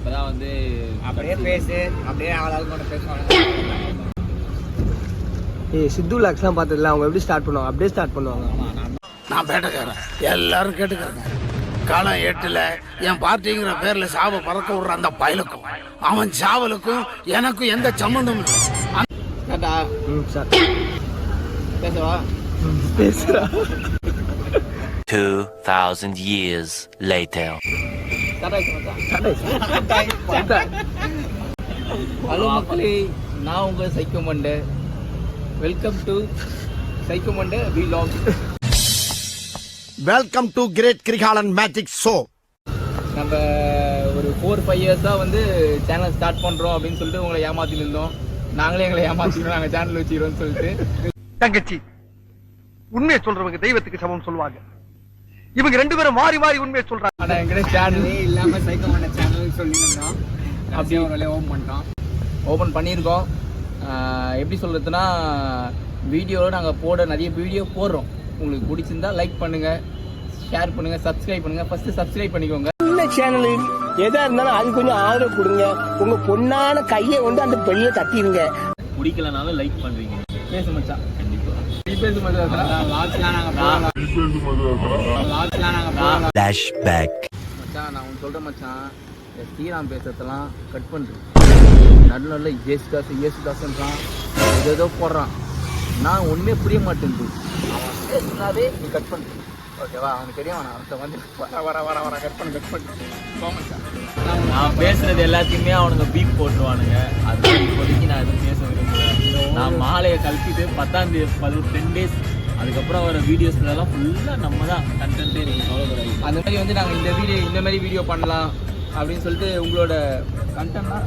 இப்பதான் வந்து அப்படியே பேசு அப்படியே ஆளாளுக்கு ஒன்று பேசுவாங்க. ஏய் சித்து லாக்ஸ்லாம் பார்த்ததுல அவங்க எப்படி ஸ்டார்ட் பண்ணுவாங்க? அப்படியே ஸ்டார்ட் பண்ணுவாங்க. நான் பேட்டக்காரன். எல்லாரும் கேட்டுக்கிறேங்க. காலம் எட்டுல என் பார்ட்டிங்கிற பேர்ல சாவை பறக்க விடுற அந்த பயலுக்கும் அவன் சாவலுக்கும் எனக்கும் எந்த சம்மந்தமும் இல்லை. சார் பேசவா? பேசுறா. 2,000 years later. ஹலோ மக்களே நான் உங்க psycho Monday. Welcome to psycho Monday vlog welcome to great Kirikalan magic show நம்ம ஒரு ஃபோர் ஃபைவ் இயர்ஸாக வந்து சேனல் ஸ்டார்ட் பண்ணுறோம் அப்படின்னு சொல்லிட்டு உங்களை ஏமாத்திட்டு இருந்தோம். நாங்களே எங்களை ஏமாத்திக்கிறோம் நாங்கள் சேனல் வச்சுக்கிறோம்னு சொல்லிட்டு. தங்கச்சி உண்மையை சொல்றவங்க தெய்வத்துக்கு சமம் சொல்லுவாங்க. இவங்க ரெண்டு பேரும் மாறி மாறி உண்மையை சொல்றாங்க. ஆனால் எங்கிட்ட சேனல் இல்லாம சைக்கோ பண்ண சேனல் சொல்லியிருந்தோம். அப்படியே ஒரு வேலையை ஓம் பண்ணிட்டோம். ஓப்பன் பண்ணியிருக்கோம். எப்படி சொல்கிறதுனா வீடியோவில் நாங்கள் போட நிறைய வீடியோ போடுறோம். உங்களுக்கு பிடிச்சிருந்தா லைக் பண்ணுங்கள் ஷேர் பண்ணுங்கள் சப்ஸ்கிரைப் பண்ணுங்கள் ஃபஸ்ட்டு சப்ஸ்கிரைப் பண்ணிக்கோங்க. சின்ன சேனல் எதா இருந்தாலும் அது கொஞ்சம் ஆதரவு கொடுங்க. உங்க பொண்ணான கையை வந்து அந்த பெரிய தட்டிடுங்க பிடிக்கலனாலும் லைக் பண்றீங்க. பேச மச்சான். மச்சான் நான் உன் சொல்கிறேன் மச்சான் இந்த ஸ்ரீராம் பேசுறதெல்லாம் கட் பண்ணுறேன் நல்ல நல்ல இயேசுதாஸ் இயேசுதாஸ்ன்றான் ஏதோ ஏதோ போடுறான். நான் ஒன்றுமே புரிய மாட்டேங்குது. அவன் பேசினாவே நீ கட் பண்ணு ஓகேவா? அவனுக்கு தெரியும் அவன்கிட்ட வந்து வர வர வர வர கட் பண்ணு கட் பண்ணு. நான் பேசுறது எல்லாத்தையுமே அவனுங்க பீப் போட்டுருவானுங்க. அது இப்போதைக்கு நான் எதுவும் பேச விரும்பல. நான் மாலையை கழிச்சிட்டு பத்தாம் தேதி பது டென் டேஸ் அதுக்கப்புறம் வர வீடியோஸ்லாம் ஃபுல்லாக நம்ம தான் கண்டென்ட்டே நீங்கள் கவலைப்படாது அந்த மாதிரி வந்து நாங்கள் இந்த வீடியோ இந்த மாதிரி வீடியோ பண்ணலாம் அப்படின்னு சொல்லிட்டு உங்களோட கண்டென்ட்னா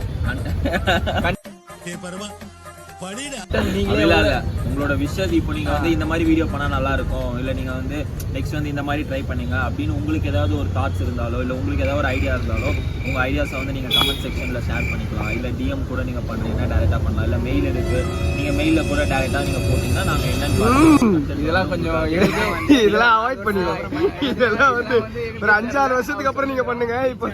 நீங்களே அப்படிலாம் இல்ல. உங்களோட விஷஸ் இப்போ நீங்க வந்து இந்த மாதிரி வீடியோ பண்ணா நல்லா இருக்கும் இல்ல நீங்க வந்து நெக்ஸ்ட் வந்து இந்த மாதிரி ட்ரை பண்ணுங்க அப்படின்னு உங்களுக்கு ஏதாவது ஒரு தாட்ஸ் இருந்தாலோ இல்ல உங்களுக்கு ஏதாவது ஒரு ஐடியா இருந்தாலோ உங்க ஐடியாஸை வந்து நீங்க கமெண்ட் செக்ஷன்ல ஷேர் பண்ணிக்கலாம். இல்ல டிஎம் கூட நீங்க பண்றீங்கன்னா டைரக்டா பண்ணலாம். இல்ல மெயில் இருக்கு. நீங்க மெயில்ல கூட டைரக்டா நீங்க போட்டீங்கன்னா நாங்க என்னன்னு பார்த்து இதெல்லாம் கொஞ்சம் இதெல்லாம் அவாய்ட் பண்ணிடுவோம் இதெல்லாம் வந்து ஒரு அஞ்சாறு வருஷத்துக்கு அப்புறம் நீங்க பண்ணுங்க. இப்போ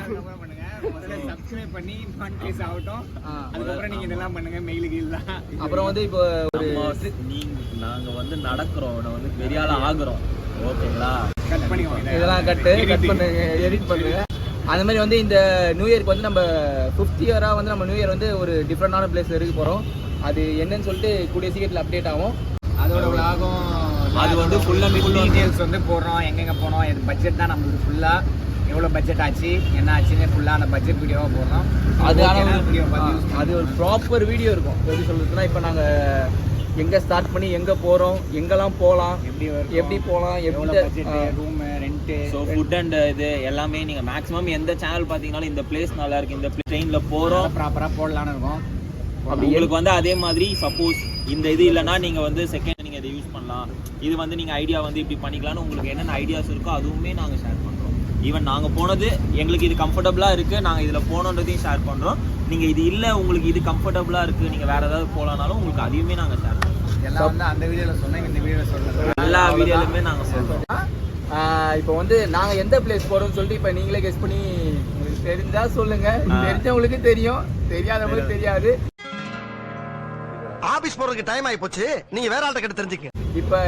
சப்ஸ்கிரைப் பண்ணி மானிட்டைஸ் ஆகட்டும். அதுக்கப்புறம் நீங்க இதெல்லாம் பண்ணுங்க மெயிலுக்கு இல்ல அப்புறம் வந்து இப்போ ஒரு நீங்க நாங்க வந்து நடக்கிறோம். நான் வந்து பெரிய ஆளா ஆகுறோம். ஓகேங்களா? கட் பண்ணிக்கோங்க. இதெல்லாம் கட்டு கட் பண்ணுங்க எடிட் பண்ணுங்க. அந்த மாதிரி வந்து இந்த நியூ இயர்க்கு வந்து நம்ம ஃபிஃப்த் இயராக வந்து நம்ம நியூ இயர் வந்து ஒரு டிஃப்ரெண்டான பிளேஸ் இருக்க போகிறோம் அது என்னன்னு சொல்லிட்டு கூடிய சீக்கிரத்தில் அப்டேட் ஆகும். அதோட விலாகும் அது வந்து and full வந்து- போடுறோம். எங்கெங்க போனோம் இது பட்ஜெட் தான் நம்மளுக்கு ஃபுல்லா எவ்வளவு பட்ஜெட் ஆச்சு என்ன ஆச்சுன்னு ஃபுல்லா அந்த பட்ஜெட் வீடியோவா போடுறோம். அது ஆனா வீடியோ அது ஒரு ப்ராப்பர் வீடியோ இருக்கும். எப்படி சொல்றதுன்னா இப்போ நாங்கள் எங்கே ஸ்டார்ட் பண்ணி எங்கே போகிறோம் எங்கெல்லாம் போகலாம் எப்படி எப்படி போகலாம் எப்படி room rent so food and இது எல்லாமே நீங்க மேக்ஸிமம் எந்த சேனல் பாத்தீங்கன்னாலும் இந்த பிளேஸ் நல்லா இருக்கு. இந்த ட்ரெயின்ல போறோம். ப்ராப்பரா போடலாம்னு இருக்கோம். அப்படி உங்களுக்கு வந்து அதே மாதிரி சப்போஸ் இந்த இது இல்லைன்னா நீங்க வந்து செகண்ட் நீங்க இதை யூஸ் பண்ணலாம். இது வந்து நீங்க ஐடியா வந்து இப்படி பண்ணிக்கலாம்னு உங்களுக்கு என்னென்ன ஐடியாஸ் இருக்கோ அதுவுமே நாங்க ஷேர் பண்றோம். ஈவன் நாங்க போனது எங்களுக்கு இது கம்ஃபர்டபுளா இருக்கு. நாங்க இதுல போனோன்றதையும் ஷேர் பண்றோம். நீங்க இது இல்ல உங்களுக்கு இது கம்ஃபர்டபுளா இருக்கு. நீங்க வேற ஏதாவது போலானாலும் உங்களுக்கு அதையுமே நாங்க ஷேர் பண்றோம். எல்லாம் வந்து அந்த வீடியோல சொன்னேன் இந்த வீடியோல சொல்றேன் எல்லா வீடியோலுமே நாங்க சொல்றோம். இப்போ வந்து நாங்கள் எந்த பிளேஸ் போகிறோம்னு சொல்லிட்டு இப்போ நீங்களே கெஸ் பண்ணி உங்களுக்கு தெரிஞ்சா சொல்லுங்க. ஆ. தெரிஞ்சவங்களுக்கு தெரியும். தெரியாதவங்களுக்கு தெரியாது. ஆபீஸ் போறதுக்கு டைம் ஆகி போச்சு. நீங்க வேற ஆள்கிட்ட கிட்ட தெரிஞ்சுக்க இப்போ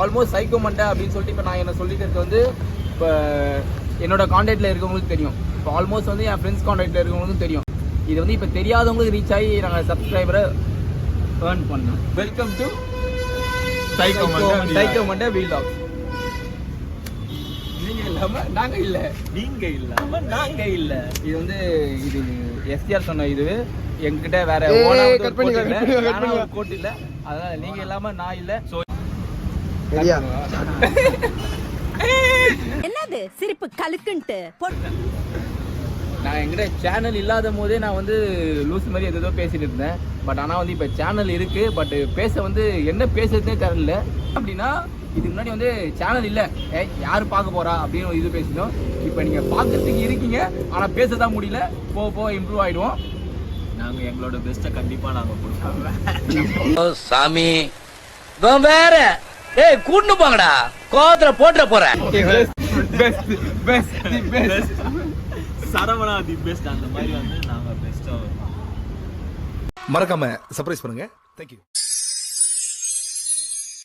ஆல்மோஸ்ட் சைக்கோ மண்டை அப்படின்னு சொல்லிட்டு இப்போ நான் என்ன சொல்லிட்டு வந்து இப்போ என்னோட காண்டாக்டில் இருக்கவங்களுக்கு தெரியும். இப்போ ஆல்மோஸ்ட் வந்து என் ஃப்ரெண்ட்ஸ் காண்டாக்டில் இருக்கவங்களுக்கும் தெரியும். இது வந்து இப்போ தெரியாதவங்களுக்கு ரீச் ஆகி நாங்கள் சப்ஸ்கிரைபரை ஏர்ன் பண்ணோம். Welcome to psycho Monday vlog நீங்கள் இல்லாமல் நாங்கள் இல்லை நீங்க இல்லாம நாங்க இல்ல. இது வந்து இது எஸ்டிஆர் சொன்ன இது. என்கிட்ட வேற கோட் இல்ல. அதனால நீங்க இல்லாம நான் இல்ல. என்னது? சிரிப்பு கலுக்குன்ட்டு. நான் என்கிட்ட சேனல் இல்லாத போதே நான் வந்து லூஸ் மாதிரி எதோ பேசிட்டு இருந்தேன். பட் ஆனால் வந்து இப்போ சேனல் இருக்கு. பட் பேச வந்து என்ன பேசுறதுனே தெரியல. அப்படின்னா இதுக்கு முன்னாடி வந்து சேனல் இல்லை. ஏ யார் பார்க்க போறா? அப்படின்னு இது பேசினோம் இப்போ நீங்கள் பார்க்கறதுக்கு இருக்கீங்க. ஆனால் பேச தான் முடியல. போக போக இம்ப்ரூவ் ஆயிடுவோம். நாங்க எங்களோட பெஸ்ட்டை கண்டிப்பா நாங்க கொடுப்போம். சாமி. வேற. ஏய் கூட்டு போங்கடா. கோவத்துல போட்டுற போறேன் best best best Saravana the best அந்த மாதிரி வந்து நாங்க பெஸ்டா மறக்காம சர்ப்ரைஸ் பண்ணுங்க. தேங்க்யூ